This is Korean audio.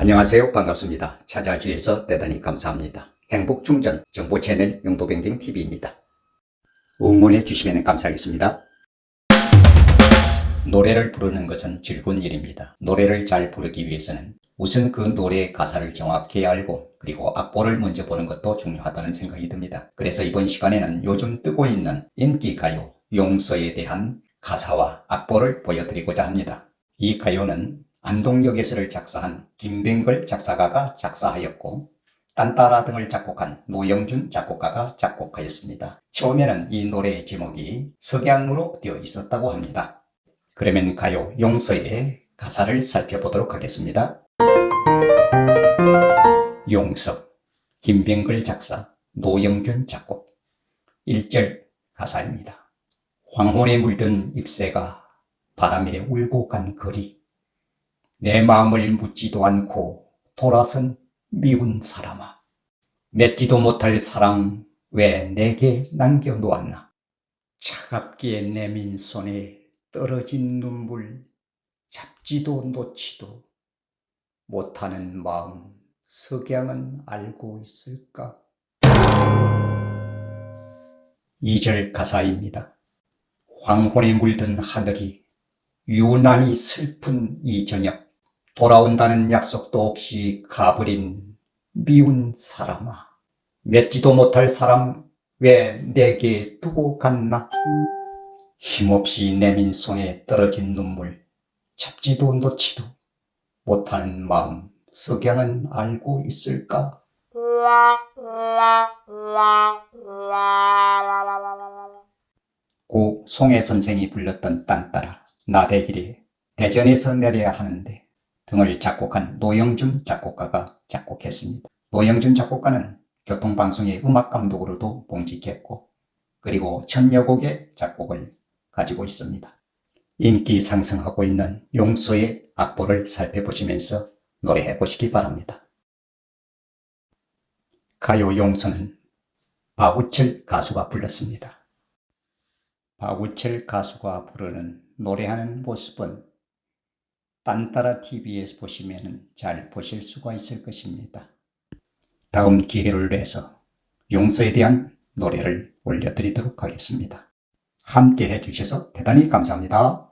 안녕하세요. 반갑습니다. 찾아주셔서 대단히 감사합니다. 행복충전 정보 채널 용도뱅댕 TV입니다. 응원해 주시면 감사하겠습니다. 노래를 부르는 것은 즐거운 일입니다. 노래를 잘 부르기 위해서는 우선 그 노래의 가사를 정확히 알고 그리고 악보를 먼저 보는 것도 중요하다는 생각이 듭니다. 그래서 이번 시간에는 요즘 뜨고 있는 인기 가요 용서에 대한 가사와 악보를 보여드리고자 합니다. 이 가요는 안동역에서를 작사한 김뱅걸 작사가가 작사하였고 딴따라 등을 작곡한 노영준 작곡가가 작곡하였습니다. 처음에는 이 노래의 제목이 석양으로 되어 있었다고 합니다. 그러면 가요 용서의 가사를 살펴보도록 하겠습니다. 용서 김병글 작사 노영준 작곡 1절 가사입니다. 황혼에 물든 잎새가 바람에 울고 간 거리 내 마음을 묻지도 않고 돌아선 미운 사람아 맺지도 못할 사랑 왜 내게 남겨놓았나 차갑게 내민 손에 떨어진 눈물 잡지도 놓지도 못하는 마음 석양은 알고 있을까? 2절 가사입니다. 황혼에 물든 하늘이 유난히 슬픈 이 저녁 돌아온다는 약속도 없이 가버린 미운 사람아 맺지도 못할 사람 왜 내게 두고 갔나? 힘없이 내민 손에 떨어진 눈물 잡지도 놓지도 못하는 마음 석양은 알고 있을까? 고 송해 선생이 불렀던 딴따라 나대길에 대전에서 내려야 하는데 등을 작곡한 노영준 작곡가가 작곡했습니다. 노영준 작곡가는 교통방송의 음악감독으로도 봉직했고 그리고 천여 곡의 작곡을 가지고 있습니다. 인기 상승하고 있는 용서의 악보를 살펴보시면서 노래해 보시기 바랍니다. 가요 용서는 박우철 가수가 불렀습니다. 박우철 가수가 부르는 노래하는 모습은 딴따라 TV에서 보시면 잘 보실 수가 있을 것입니다. 다음 기회를 내서 용서에 대한 노래를 올려드리도록 하겠습니다. 함께 해주셔서 대단히 감사합니다.